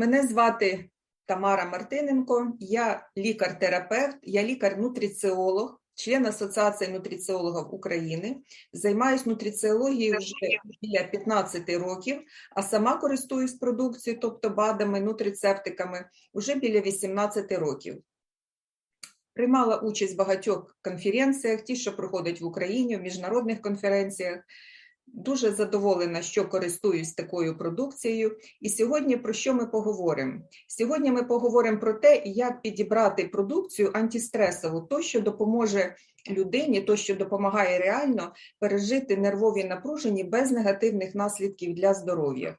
Мене звати Тамара Мартиненко, я лікар-терапевт, я лікар-нутриціолог, член Асоціації нутриціологів України. Займаюся нутриціологією вже біля 15 років, а сама користуюсь продукцією, тобто БАДами, нутрицептиками, вже біля 18 років. Приймала участь в багатьох конференціях, ті, що проходять в Україні, в міжнародних конференціях. Дуже задоволена, що користуюсь такою продукцією. І сьогодні про що ми поговоримо? Сьогодні ми поговоримо про те, як підібрати продукцію антистресову, то, що допоможе людині, то, що допомагає реально пережити нервові напружені без негативних наслідків для здоров'я.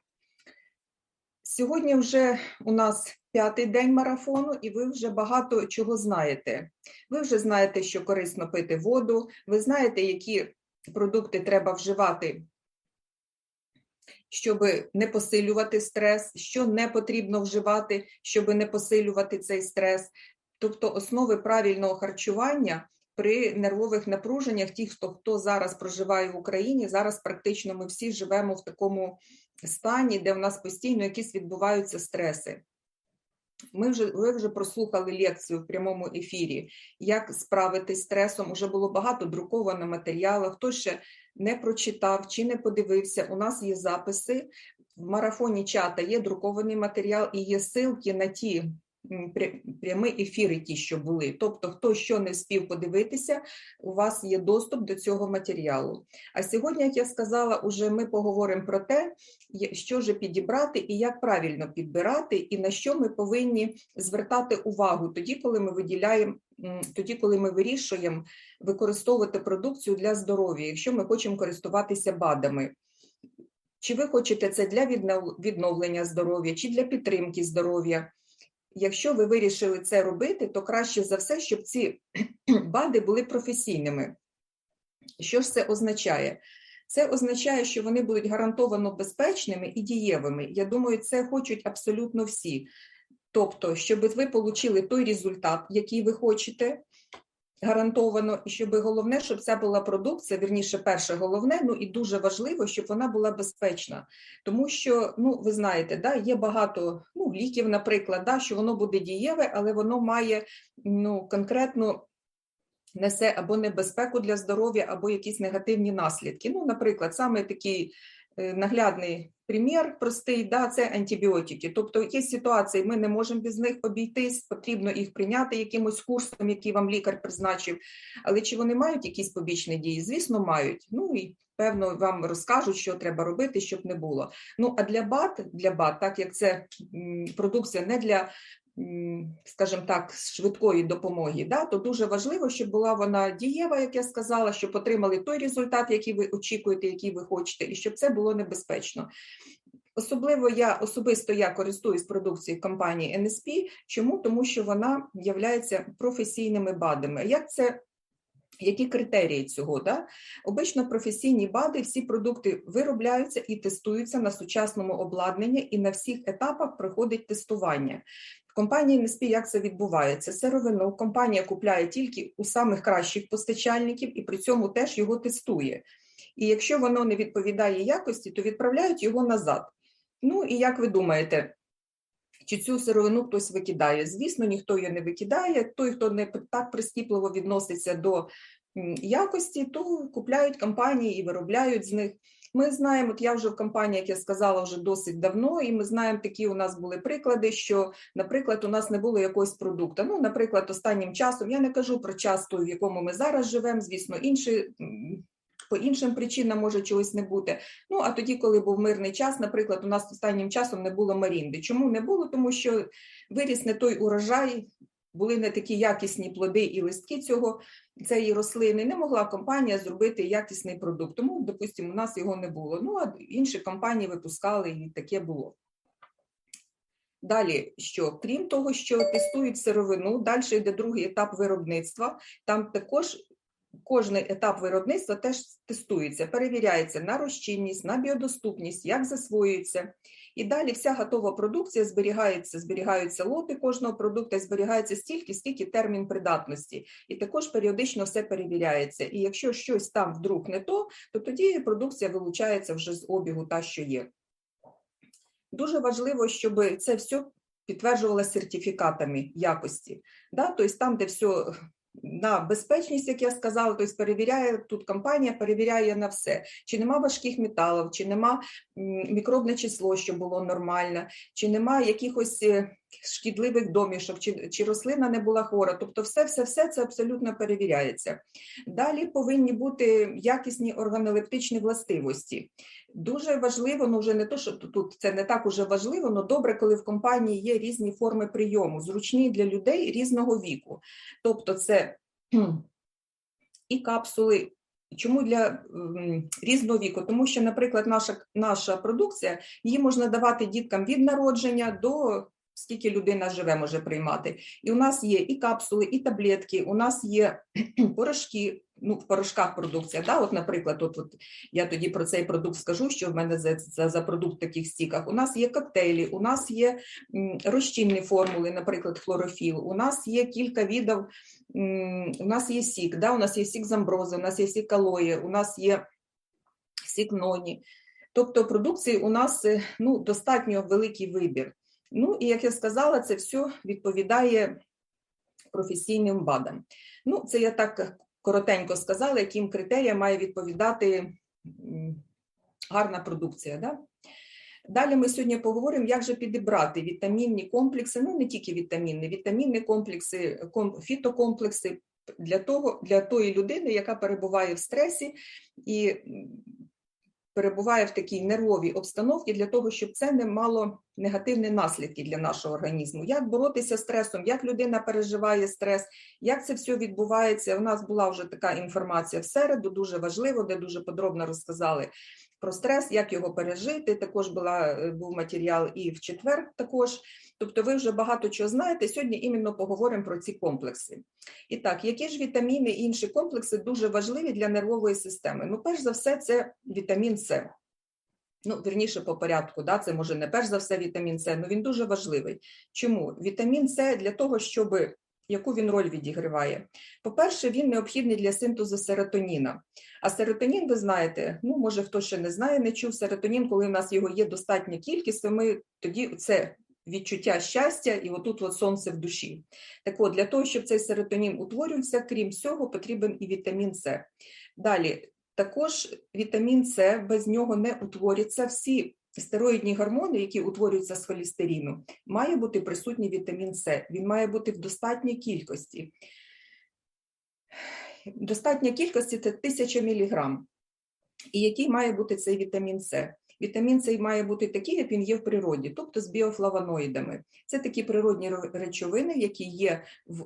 Сьогодні вже у нас п'ятий день марафону, і ви вже багато чого знаєте. Ви вже знаєте, що корисно пити воду, ви знаєте, які продукти треба вживати, щоб не посилювати стрес, що не потрібно вживати, щоб не посилювати цей стрес. Тобто основи правильного харчування при нервових напруженнях, ті, хто хто зараз проживає в Україні, зараз практично ми всі живемо в такому стані, де в нас постійно якісь відбуваються стреси. Ми вже ви вже прослухали лекцію в прямому ефірі, як справитись з стресом. Уже було багато друковано матеріалу. Хто ще не прочитав чи не подивився, у нас є записи в марафоні чата, є друкований матеріал і є ссылки на ті прямі ефіри, ті, що були. Тобто, хто що не встиг подивитися, у вас є доступ до цього матеріалу. А сьогодні, як я сказала, уже ми поговоримо про те, що ж підібрати і як правильно підбирати, і на що ми повинні звертати увагу тоді, коли ми виділяємо. Тоді, коли ми вирішуємо використовувати продукцію для здоров'я, якщо ми хочемо користуватися БАДами, чи ви хочете це для відновлення здоров'я, чи для підтримки здоров'я, якщо ви вирішили це робити, то краще за все, щоб ці БАДи були професійними. Що ж це означає? Це означає, що вони будуть гарантовано безпечними і дієвими. Я думаю, це хочуть абсолютно всі. Тобто, щоб ви отримали той результат, який ви хочете, гарантовано, і щоб головне, щоб це була продукція, вірніше, перше головне, ну і дуже важливо, щоб вона була безпечна. Тому що, ну, ви знаєте, да, є багато ну, ліків, наприклад, да, що воно буде дієве, але воно має ну, конкретно. Несе або небезпеку для здоров'я, або якісь негативні наслідки. Ну, наприклад, саме такий наглядний примір простий, да, це антибіотики. Тобто, є ситуації, ми не можемо без них обійтись, потрібно їх прийняти якимось курсом, який вам лікар призначив. Але чи вони мають якісь побічні дії? Звісно, мають. Ну і певно вам розкажуть, що треба робити, щоб не було. Ну а для БАТ, для БАТ, так як це продукція не для скажімо так, швидкої допомоги, да, то дуже важливо, щоб була вона дієва, як я сказала, щоб отримали той результат, який ви очікуєте, який ви хочете, і щоб це було небезпечно. Особливо я особисто я користуюсь продукцією компанії NSP. Чому? Тому що вона є професійними БАДами. Як це які критерії цього? Да? Обично професійні БАДи, всі продукти виробляються і тестуються на сучасному обладнанні, і на всіх етапах проходить тестування. Компанії НСП як це відбувається? Сировину компанія купляє тільки у самих кращих постачальників і при цьому теж його тестує. І якщо воно не відповідає якості, то відправляють його назад. Ну і як ви думаєте, чи цю сировину хтось викидає? Звісно, ніхто її не викидає. Той, хто не так прискіпливо відноситься до якості, то купляють компанії і виробляють з них. Ми знаємо, от я вже в компанії, як я сказала, вже досить давно, і ми знаємо, такі у нас були приклади, що, наприклад, у нас не було якогось продукту. Ну, наприклад, останнім часом я не кажу про час той, в якому ми зараз живемо, звісно, інші. По іншим причинам може чогось не бути. Ну а тоді, коли був мирний час, наприклад, у нас останнім часом не було марінди. Чому не було? Тому що виріс не той урожай, були не такі якісні плоди і листки цього цієї рослини. Не могла компанія зробити якісний продукт. Тому, допустимо, у нас його не було. Ну а інші компанії випускали і таке було. Далі, що крім того, що тестують сировину, далі йде другий етап виробництва. Там також кожний етап виробництва теж тестується, перевіряється на розчинність, на біодоступність, як засвоюється. І далі вся готова продукція зберігається, зберігаються лоти кожного продукту, зберігається стільки, скільки термін придатності. І також періодично все перевіряється. І якщо щось там вдруг не то, то тоді продукція вилучається вже з обігу та, що є. дуже важливо, щоб це все підтверджувалося сертифікатами якості. Да? Тобто там, де все на безпечність, як я сказала, тобто перевіряє тут компанія, перевіряє на все. Чи нема важких металів, чи нема мікробне число, що було нормально, чи нема якихось е, шкідливих домішок, чи, чи рослина не була хвора. Тобто, все, все, все це абсолютно перевіряється. Далі повинні бути якісні органолептичні властивості. Дуже важливо, ну вже не то, що тут- це не так уже важливо, але добре, коли в компанії є різні форми прийому, зручні для людей різного віку. Тобто, це і капсули. Чому для різного віку? Тому що, наприклад, наша, наша продукція її можна давати діткам від народження до скільки людина живе, може приймати. І у нас є і капсули, і таблетки, у нас є порошки, ну, в порошках продукція. Да? От, наприклад, от, от я тоді про цей продукт скажу, що в мене за, за, за продукт в таких стіках. У нас є коктейлі, у нас є розчинні формули, наприклад, хлорофіл, у нас є кілька видів, у нас є сік, да? у нас є сік з амбрози, у нас є сік алої, у нас є сік ноні. Тобто продукції у нас е, ну, достатньо великий вибір. Ну і як я сказала, це все відповідає професійним БАДам. Ну, це я так коротенько сказала, яким критеріям має відповідати гарна продукція. Да? Далі ми сьогодні поговоримо, як же підібрати вітамінні комплекси, ну не тільки вітамінні, вітамінні комплекси, ком- фітокомплекси для того, для тої людини, яка перебуває в стресі і перебуває в такій нервовій обстановці для того, щоб це не мало негативні наслідки для нашого організму. Як боротися з стресом, як людина переживає стрес, як це все відбувається. У нас була вже така інформація в середу, дуже важливо, де дуже подробно розказали про стрес, як його пережити. Також була, е, був матеріал і в четвер також. Тобто ви вже багато чого знаєте. Сьогодні іменно поговоримо про ці комплекси. І так, які ж вітаміни і інші комплекси дуже важливі для нервової системи? Ну, перш за все, це вітамін С. Ну, вірніше по порядку, да, це може не перш за все вітамін С, але він дуже важливий. Чому? Вітамін С для того, щоб яку він роль відіграває? По-перше, він необхідний для синтезу серотоніна. А серотонін, ви знаєте, ну може хто ще не знає, не чув серотонін, коли в нас його є достатня кількість, то ми тоді це відчуття щастя, і отут от сонце в душі. Так от, для того, щоб цей серотонін утворювався, крім всього, потрібен і вітамін С. Далі, також вітамін С, без нього не утворяться всі стероїдні гормони, які утворюються з холестерину, має бути присутній вітамін С. Він має бути в достатній кількості. Достатня кількості це 1000 міліграм. І який має бути цей вітамін С? Вітамін цей має бути такий, як він є в природі, тобто з біофлавоноїдами. Це такі природні речовини, які є в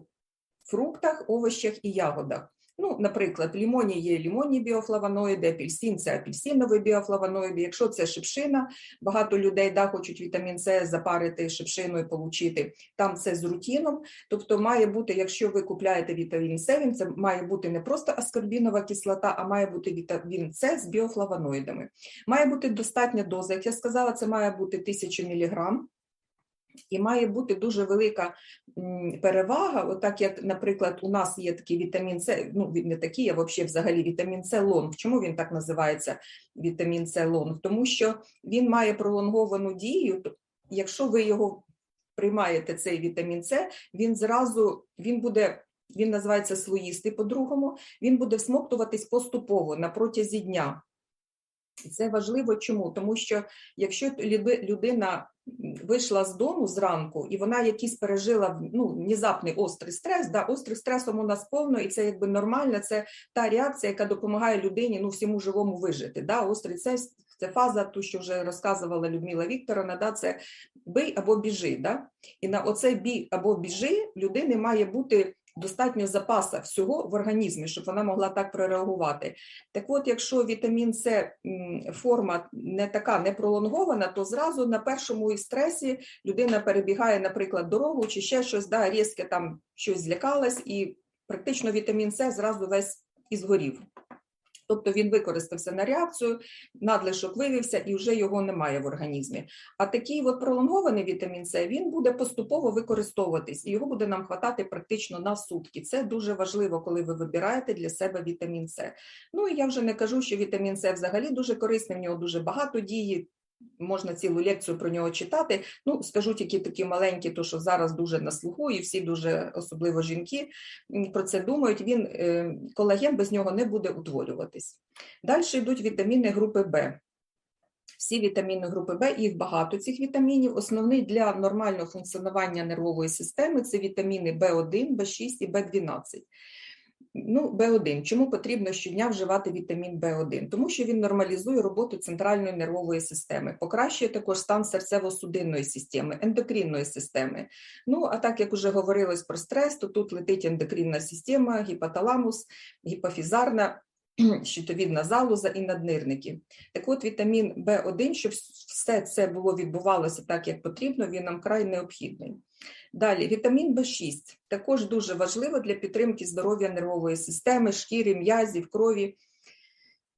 фруктах, овощах і ягодах. Ну, наприклад, лімоні є лімонні біофлавоноїди, апельсин це апельсинові біофлавоноїди. Якщо це шипшина, багато людей да, хочуть вітамін С запарити шипшину і отримати. Там це з рутіном. Тобто має бути, якщо ви купляєте вітамін С, він це має бути не просто аскорбінова кислота, а має бути вітамін С з біофлавоноїдами. Має бути достатня доза. Як я сказала, це має бути 1000 міліграм. І має бути дуже велика перевага, отак як, наприклад, у нас є такий вітамін С, ну він не такий, а взагалі взагалі вітамін С лонг. Чому він так називається вітамін С лонг? Тому що він має пролонговану дію. Якщо ви його приймаєте, цей вітамін С, він зразу він буде. Він називається слоїстий по-другому, він буде всмоктуватись поступово на протязі дня. І це важливо чому? Тому що якщо людина вийшла з дому зранку, і вона якийсь пережила ну, внезапний острий стрес, да, острий стресом у нас повно, і це якби нормально, це та реакція, яка допомагає людині ну, всьому живому вижити. Да? Острий стрес це фаза, ту, що вже розказувала Людмила Вікторовна, да, це бий або біжи. Да? І на оцей бій або біжи людини має бути достатньо запаса всього в організмі, щоб вона могла так прореагувати. Так от, якщо вітамін С форма не така не пролонгована, то зразу на першому стресі людина перебігає, наприклад, дорогу чи ще щось, да, різке там щось злякалась, і практично вітамін С зразу весь і згорів. Тобто він використався на реакцію, надлишок вивівся і вже його немає в організмі. А такий от пролонгований вітамін С він буде поступово використовуватись, і його буде нам хватати практично на сутки. Це дуже важливо, коли ви вибираєте для себе вітамін С. Ну і я вже не кажу, що вітамін С взагалі дуже корисний, в нього дуже багато дії. Можна цілу лекцію про нього читати. Ну, скажу тільки такі маленькі, то що зараз дуже на слуху, і всі дуже, особливо жінки, про це думають. Він е, колаген без нього не буде утворюватись. Далі йдуть вітаміни групи Б. Всі вітаміни групи Б, їх багато цих вітамінів. Основний для нормального функціонування нервової системи це вітаміни В1, В6 і В12. Ну, Б1. Чому потрібно щодня вживати вітамін Б1? Тому що він нормалізує роботу центральної нервової системи, покращує також стан серцево-судинної системи, ендокринної системи. Ну, а так як вже говорилось про стрес, то тут летить ендокринна система, гіпоталамус, гіпофізарна, щитовідна залоза і наднирники. Так от вітамін В1, щоб все це було відбувалося так, як потрібно, він нам край необхідний. Далі, вітамін В6 також дуже важливо для підтримки здоров'я нервової системи, шкіри, м'язів, крові.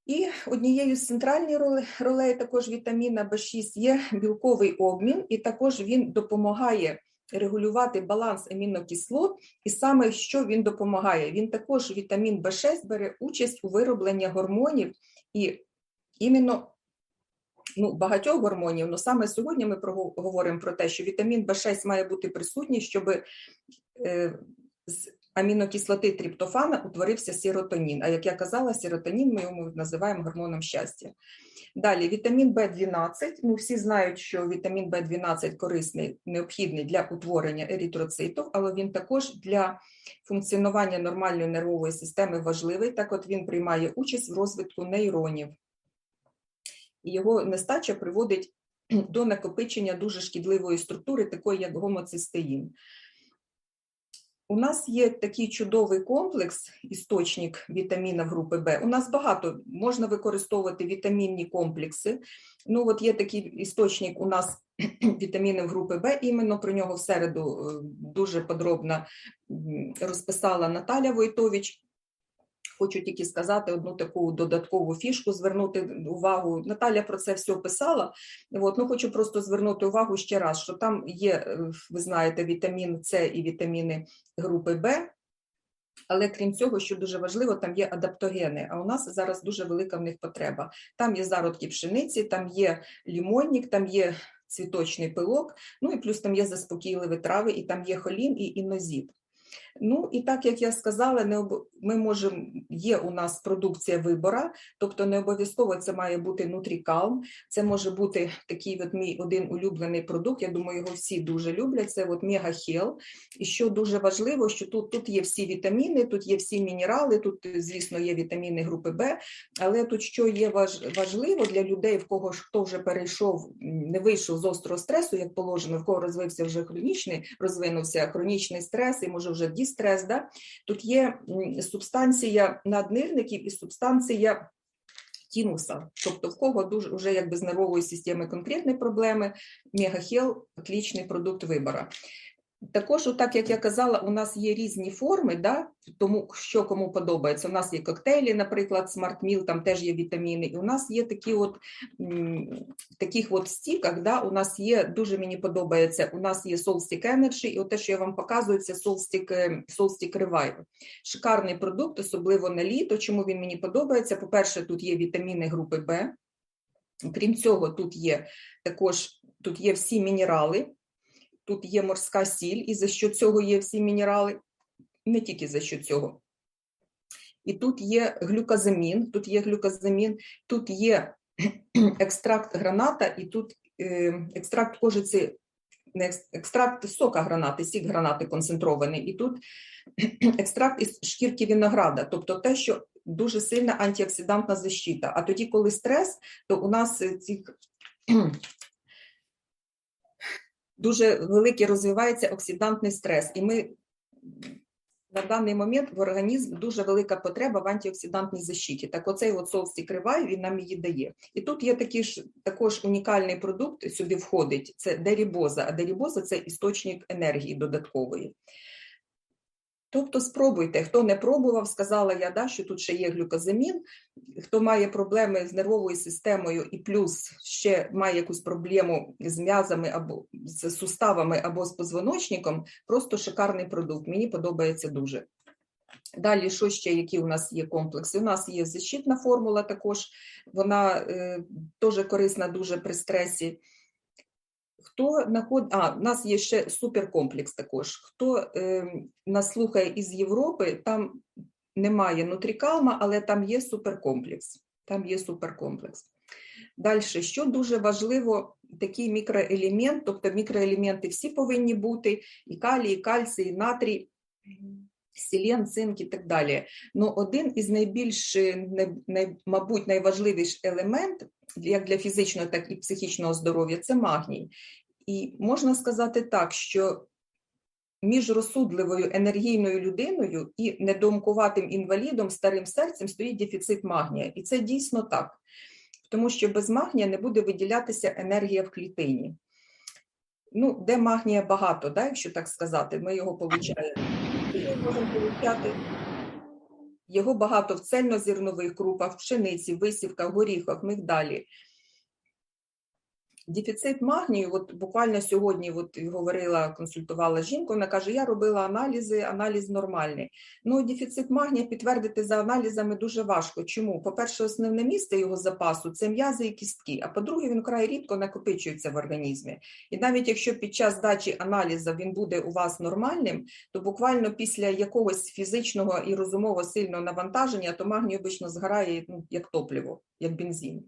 І однією з центральних ролей, також вітаміна В6 є білковий обмін, і також він допомагає регулювати баланс амінокислот, і саме що він допомагає? Він також вітамін В6 бере участь у виробленні гормонів і іменно ну, багатьох гормонів. Ну саме сьогодні ми говоримо про те, що вітамін В6 має бути присутній, щоб е, амінокислоти триптофана утворився серотонін. А як я казала, серотонін ми йому називаємо гормоном щастя. Далі вітамін В12. Ну, всі знають, що вітамін В12 корисний, необхідний для утворення еритроцитів, але він також для функціонування нормальної нервової системи важливий. Так, от він приймає участь в розвитку нейронів. Його нестача приводить до накопичення дуже шкідливої структури, такої як гомоцистеїн. У нас є такий чудовий комплекс, істочник вітамінів групи Б. У нас багато можна використовувати вітамінні комплекси. Ну, от є такий істочник у нас вітамінів групи Б, іменно про нього в середу е, дуже подробно розписала Наталя Войтович. Хочу тільки сказати одну таку додаткову фішку, звернути увагу. Наталя про це все писала. От, ну, хочу просто звернути увагу ще раз, що там є, е, ви знаєте, вітамін С і вітаміни групи Б. Але крім цього, що дуже важливо, там є адаптогени. А у нас зараз дуже велика в них потреба. Там є зародки пшениці, там є лімонник, там є цвіточний пилок, ну і плюс там є заспокійливі трави, і там є холін і інозіт. Ну і так як я сказала, не об... ми можемо, є у нас продукція вибора, тобто не обов'язково це має бути нутрікалм, це може бути такий от мій один улюблений продукт. Я думаю, його всі дуже люблять. Це от мегахел. І що дуже важливо, що тут, тут є всі вітаміни, тут є всі мінерали, тут, звісно, є вітаміни групи Б, але тут що є важ... важливо для людей, в кого хто вже перейшов, не вийшов з острого стресу, як положено, в кого розвився вже хронічний, розвинувся хронічний стрес і може вже дістрес. Да? Тут є субстанція наднирників і субстанція тінуса, тобто в кого дуже вже якби з нервової системи конкретні проблеми, мегахел – отлічний продукт вибора. Також, так як я казала, у нас є різні форми, да? тому що кому подобається. У нас є коктейлі, наприклад, Smart Meal, там теж є вітаміни. І у нас є такі от в таких от стіках, да? у нас є, дуже мені подобається, у нас є Soul Stick Energy, і от те, що я вам показую, це Soul Stick, е, Revive. Шикарний продукт, особливо на літо. Чому він мені подобається? По-перше, тут є вітаміни групи Б. Крім цього, тут є також тут є всі мінерали, тут є морська сіль, і за що цього є всі мінерали, не тільки за що цього. І тут є глюказамін, тут є глюказамін, тут є екстракт граната, і тут е, екстракт кожиці, не екстракт сока гранати, сік гранати концентрований, і тут екстракт із шкірки винограда, тобто те, що дуже сильна антиоксидантна защита. А тоді, коли стрес, то у нас е, ці дуже великий розвивається оксидантний стрес, і ми на даний момент в організм дуже велика потреба в антиоксидантній защиті. Так, оцей от соус кривай він нам її дає. І тут є такий ж також унікальний продукт сюди входить. Це дерібоза. А дерібоза це істочник енергії додаткової. Тобто спробуйте, хто не пробував, сказала я, да, що тут ще є глюкозамін. Хто має проблеми з нервовою системою і плюс ще має якусь проблему з м'язами або з суставами або з позвоночником, просто шикарний продукт. Мені подобається дуже. Далі, що ще, які у нас є комплекси? У нас є защитна формула також, вона е, теж корисна дуже при стресі. Хто наход... А, у нас є ще суперкомплекс також. Хто е, нас слухає із Європи, там немає нутрікалма, але там є суперкомплекс. Там є суперкомплекс. Далі, що дуже важливо, такий мікроелемент, тобто мікроелементи всі повинні бути: і калій, і кальцій, і натрій, селен, цинк і так далі. Ну, один із найбільш, най, най, мабуть, найважливіший елемент як для фізичного, так і психічного здоров'я це магній. І можна сказати так, що між розсудливою енергійною людиною і недоумкуватим інвалідом старим серцем стоїть дефіцит магнія. І це дійсно так, тому що без магнія не буде виділятися енергія в клітині. Ну, де магнія багато, да, якщо так сказати, ми його получаємо. Ми можемо получати його багато в цельнозернових крупах, пшениці, висівках, горіхах, мигдалі. Дефіцит магнію, от буквально сьогодні от говорила, консультувала жінку, вона каже, я робила аналізи, аналіз нормальний. Ну, дефіцит магнія підтвердити за аналізами дуже важко. Чому? По-перше, основне місце його запасу це м'язи і кістки, а по-друге, він край рідко накопичується в організмі. І навіть якщо під час дачі аналізу він буде у вас нормальним, то буквально після якогось фізичного і розумово сильного навантаження, то магній обично згорає ну, як топливо, як бензин.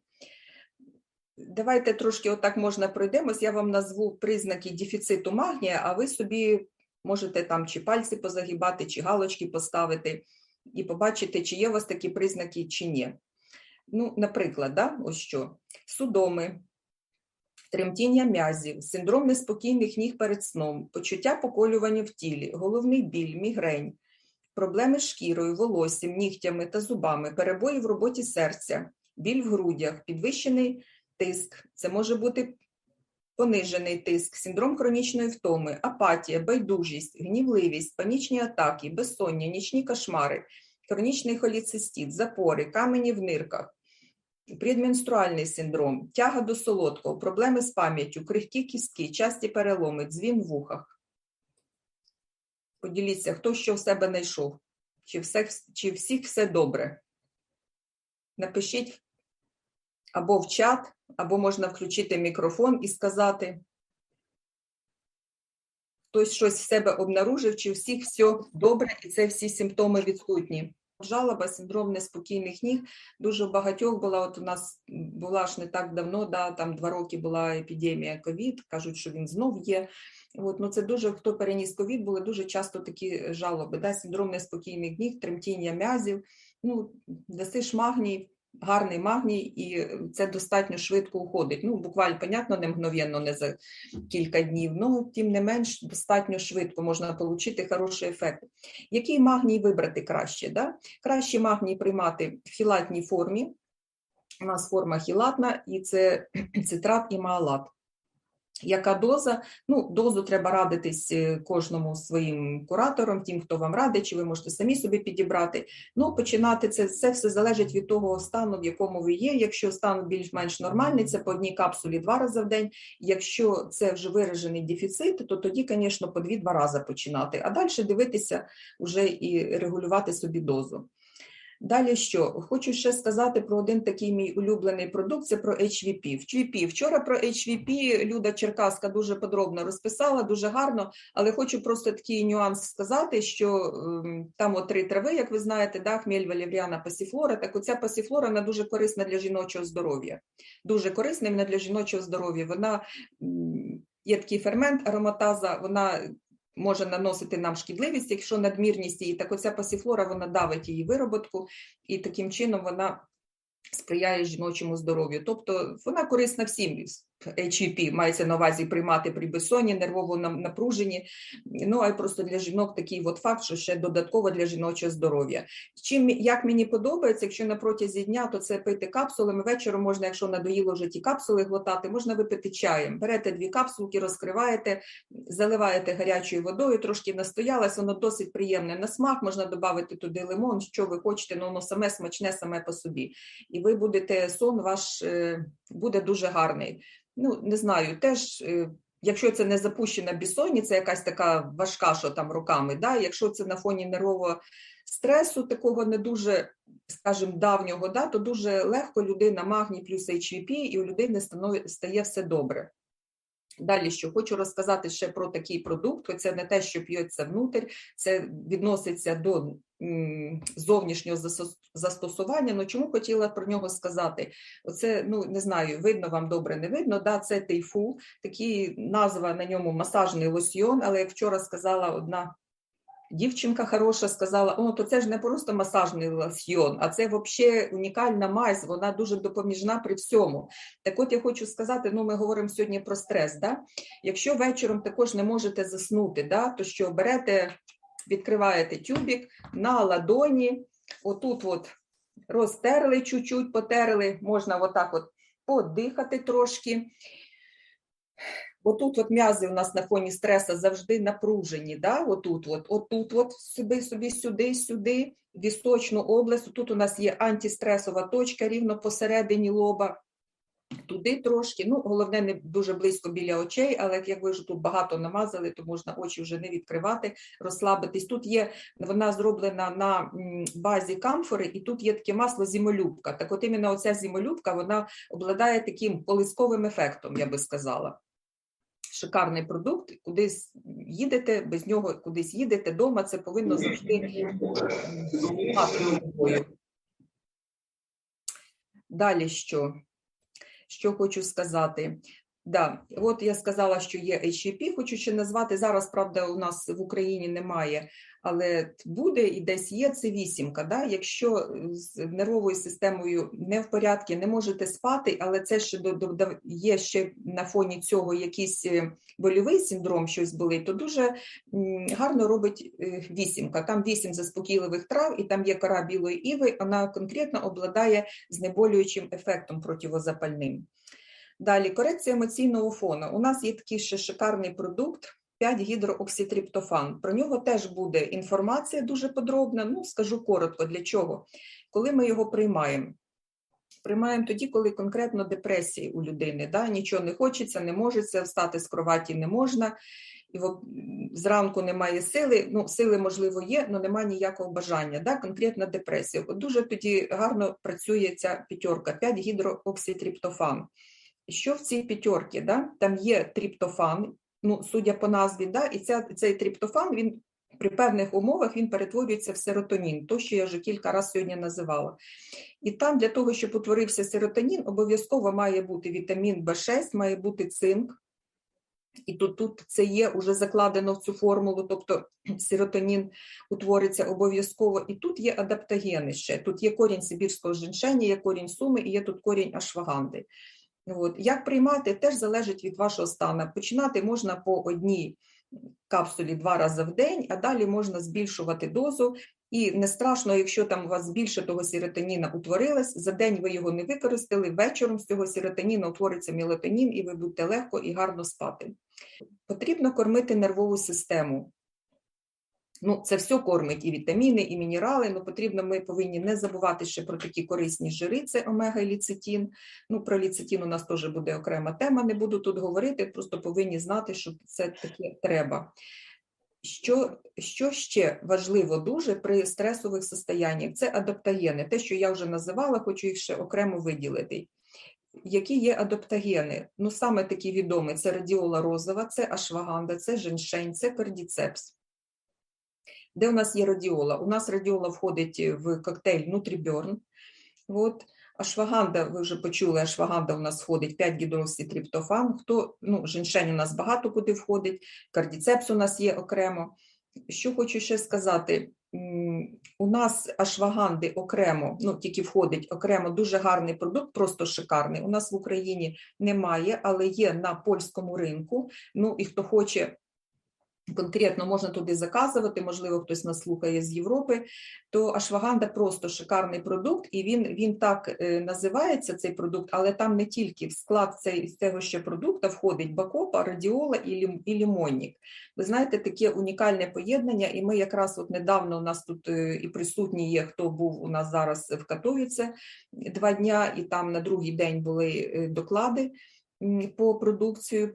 Давайте трошки отак можна пройдемось. Я вам назву признаки дефіциту магнія, а ви собі можете там чи пальці позагибати, чи галочки поставити і побачити, чи є у вас такі признаки, чи ні. Ну, наприклад, да, ось що: судоми, тремтіння м'язів, синдром неспокійних ніг перед сном, почуття поколювання в тілі, головний біль, мігрень, проблеми з шкірою, волоссям, нігтями та зубами, перебої в роботі серця, біль в грудях, підвищений тиск, це може бути понижений тиск, синдром хронічної втоми, апатія, байдужість, гнівливість, панічні атаки, безсоння, нічні кошмари, хронічний холіцистит, запори, камені в нирках, предменструальний синдром, тяга до солодкого, проблеми з пам'яттю, крихкі кістки, часті переломи, дзвін в вухах. Поділіться, хто що в себе знайшов, чи, все, чи всіх все добре. Напишіть або в чат, або можна включити мікрофон і сказати, хтось щось в себе обнаружив, чи всіх все добре, і це всі симптоми відсутні. Жалоба, синдром неспокійних ніг. Дуже багатьох була. От у нас була ж не так давно, да, там два роки була епідемія ковід, кажуть, що він знов є. От, ну це дуже хто переніс ковід, були дуже часто такі жалоби. Да, Синдром неспокійних ніг, тремтіння м'язів. Ну, дасиш магній, гарний магній, і це достатньо швидко уходить. Ну, буквально, понятно, не мгновенно, не за кілька днів, але тим не менш достатньо швидко можна отримати хороший ефект. Який магній вибрати краще? Да? Краще магній приймати в хілатній формі. У нас форма хілатна, і це цитрат і маалат. Яка доза? Ну, дозу треба радитись е, кожному своїм куратором, тим, хто вам радить, чи ви можете самі собі підібрати. Ну, починати це, це все залежить від того стану, в якому ви є. Якщо стан більш-менш нормальний, це по одній капсулі два рази в день. Якщо це вже виражений дефіцит, то тоді, звісно, по дві-два рази починати, а далі дивитися вже і регулювати собі дозу. Далі що? Хочу ще сказати про один такий мій улюблений продукт це про HVP. HVP. Вчора про HVP Люда Черкаска дуже подробно розписала, дуже гарно, але хочу просто такий нюанс сказати, що ем, там от три трави, як ви знаєте, да, хмель, валівряна, пасіфлора. Так оця пасіфлора вона дуже корисна для жіночого здоров'я. Дуже корисна для жіночого здоров'я. Вона є такий фермент, ароматаза, вона може наносити нам шкідливість, якщо надмірність її, так оця пасіфлора вона давить її вироботку, і таким чином вона сприяє жіночому здоров'ю. Тобто вона корисна всім. HVP мається на увазі приймати при безсонні, нервовому напруженні. Ну а й просто для жінок такий от факт, що ще додатково для жіночого здоров'я. Чим як мені подобається, якщо на протязі дня, то це пити капсулами. Вечором можна, якщо надоїло вже ті капсули глотати, можна випити чаєм. Берете дві капсулки, розкриваєте, заливаєте гарячою водою, трошки настоялось, воно досить приємне на смак. Можна додати туди лимон, що ви хочете, але воно саме смачне саме по собі. І ви будете сон ваш е, буде дуже гарний. Ну, не знаю, теж е, якщо це не запущена безсонниця, якась така важка, що там руками, да, якщо це на фоні нервового стресу, такого не дуже, скажімо, давнього, да, то дуже легко людина магній плюс HVP, і у людини стає все добре. Далі що хочу розказати ще про такий продукт, це не те, що п'ється внутрь, це відноситься до зовнішнього застосування. Ну чому хотіла про нього сказати? Оце, ну не знаю, видно вам добре, не видно. Да, це тейфу, такий назва на ньому масажний лосьйон, але як вчора сказала одна дівчинка хороша, сказала: о, то це ж не просто масажний лосьйон, а це взагалі унікальна мазь, вона дуже допоміжна при всьому. Так от я хочу сказати: ну, ми говоримо сьогодні про стрес. Да? Якщо вечором також не можете заснути, да, то що берете, відкриваєте тюбік на ладоні, отут от розтерли чуть-чуть, потерли, можна отак от подихати трошки. Отут от м'язи у нас на фоні стреса завжди напружені, да? отут, от, отут, от, собі, собі, сюди, сюди, вісточну область. Тут у нас є антистресова точка рівно посередині лоба. Туди трошки, ну головне не дуже близько біля очей, але як ви вже тут багато намазали, то можна очі вже не відкривати, розслабитись. Тут є вона зроблена на базі камфори, і тут є таке масло зімолюбка. Так, от іменно оця зімолюбка вона обладає таким колисковим ефектом, я би сказала. Шикарний продукт, кудись їдете, без нього кудись їдете вдома, це повинно завжди мати. Далі що? Що хочу сказати? Да, от я сказала, що є HEP, хочу ще назвати. Зараз, правда, у нас в Україні немає, але буде і десь є це вісімка. Да? Якщо з нервовою системою не в порядку, не можете спати, але це ще до, до, є ще на фоні цього якийсь е, больовий синдром, щось болить, то дуже гарно робить е, вісімка. Там вісім заспокійливих трав, і там є кора білої іви, вона конкретно обладає знеболюючим ефектом противозапальним. Далі корекція емоційного фону. У нас є такий ще шикарний продукт 5-гідроокситриптофан. Про нього теж буде інформація дуже подробна. Ну, скажу коротко для чого. Коли ми його приймаємо. Приймаємо тоді, коли конкретно депресії у людини. Да? Нічого не хочеться, не можеться, встати з кроваті не можна, і зранку немає сили. Ну, сили, можливо, є, але немає ніякого бажання. Да? Конкретна депресія. От дуже тоді гарно працює ця п'ятерка 5-гідроокситриптофан. Що в цій п'ятерці? Да? Там є триптофан, ну, судя по назві, да? і ця, цей триптофан, він при певних умовах він перетворюється в серотонін, то, що я вже кілька разів сьогодні називала. І там для того, щоб утворився серотонін, обов'язково має бути вітамін В6, має бути цинк. І тут, тут це є вже закладено в цю формулу, тобто серотонін утвориться обов'язково. І тут є адаптогени ще. Тут є корінь сибірського женьшеня, є корінь суми і є тут корінь ашваганди. От. Як приймати, теж залежить від вашого стану. Починати можна по одній капсулі два рази в день, а далі можна збільшувати дозу. І не страшно, якщо там у вас більше того серотоніна утворилось, за день ви його не використали, вечором з цього серотоніна утвориться мелатонін, і ви будете легко і гарно спати. Потрібно кормити нервову систему. Ну, це все кормить і вітаміни, і мінерали. Ну, потрібно, ми повинні не забувати ще про такі корисні жири, це омега і ліцитін. Ну, про ліцитін у нас теж буде окрема тема, не буду тут говорити, просто повинні знати, що це таке треба. Що, що ще важливо дуже при стресових состояннях? Це адаптогени. Те, що я вже називала, хочу їх ще окремо виділити. Які є адаптогени? Ну, саме такі відомі: це радіола розова, це ашваганда, це женьшень, це кардіцепс. Де у нас є радіола? У нас радіола входить в коктейль Нутріберн. От. Ашваганда, ви вже почули, ашваганда у нас входить 5 гідрокситриптофан. Хто, ну, женьшень у нас багато куди входить, кардіцепс у нас є окремо. Що хочу ще сказати, у нас ашваганди окремо, ну тільки входить окремо дуже гарний продукт, просто шикарний. У нас в Україні немає, але є на польському ринку. Ну і хто хоче конкретно можна туди заказувати, можливо, хтось нас слухає з Європи, то ашваганда просто шикарний продукт, і він, він так е, називається цей продукт, але там не тільки в склад цей, цього ще продукту входить бакопа, радіола і, і лімонник. Ви знаєте, таке унікальне поєднання, і ми якраз от недавно у нас тут е, і присутні є, хто був у нас зараз в Катовіце два дня, і там на другий день були е, доклади по продукцію.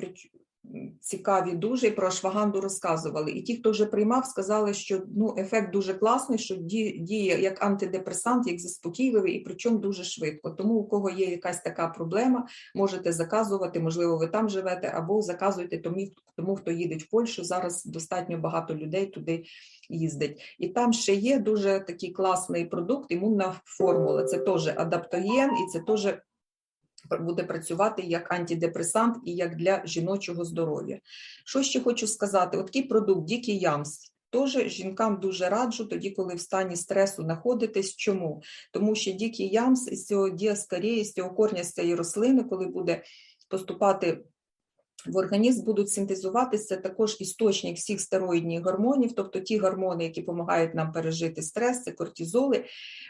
Цікаві дуже і про ашваганду розказували. І ті, хто вже приймав, сказали, що ну, ефект дуже класний, що ді- діє як антидепресант, як заспокійливий, і причому дуже швидко. Тому у кого є якась така проблема, можете заказувати, можливо, ви там живете, або заказуйте тому, тому хто їде в Польщу. Зараз достатньо багато людей туди їздить. І там ще є дуже такий класний продукт, імунна формула. Це теж адаптоген, і це теж буде працювати як антидепресант і як для жіночого здоров'я. Що ще хочу сказати? От такий продукт Дікий Ямс. Теж жінкам дуже раджу тоді, коли в стані стресу знаходитесь. Чому? Тому що дікий ямс із цього діаскарії, з цього корня з цієї рослини, коли буде поступати в організм, будуть синтезуватися також істочник всіх стероїдних гормонів, тобто ті гормони, які допомагають нам пережити стрес, це кортизоли,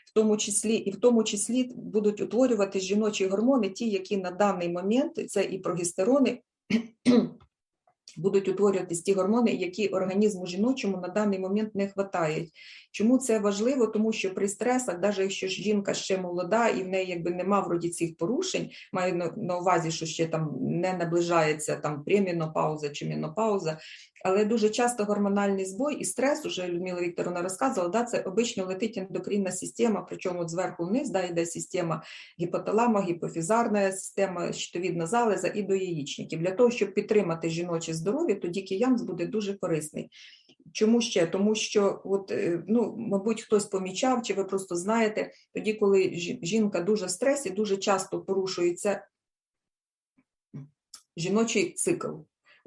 в тому числі і в тому числі будуть утворювати жіночі гормони, ті, які на даний момент це і прогестерони. Будуть утворюватись ті гормони, які організму жіночому на даний момент не вистачає. Чому це важливо? Тому що при стресах, навіть якщо жінка ще молода і в неї якби нема вроді цих порушень, маю на, увазі, що ще там не наближається там премінопауза чи менопауза, але дуже часто гормональний збой і стрес, уже Людмила Вікторовна розказувала, да, це обично летить ендокринна система, причому зверху вниз да, йде система гіпоталама, гіпофізарна система, щитовідна залеза і до яєчників. Для того, щоб підтримати жіноче здоров'я, тоді киянс буде дуже корисний. Чому ще? Тому що, от, е, ну, мабуть, хтось помічав, чи ви просто знаєте, тоді, коли жінка дуже в стресі, дуже часто порушується жіночий цикл.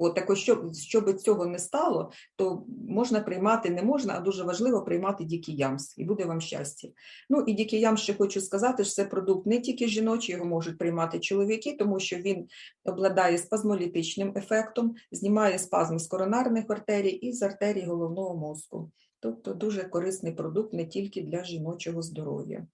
От так щоб, щоб цього не стало, то можна приймати, не можна, а дуже важливо приймати дикий ямс, і буде вам щастя. Ну і дикий ямс ще хочу сказати, що це продукт не тільки жіночий, його можуть приймати чоловіки, тому що він обладає спазмолітичним ефектом, знімає спазм з коронарних артерій і з артерій головного мозку. Тобто дуже корисний продукт не тільки для жіночого здоров'я.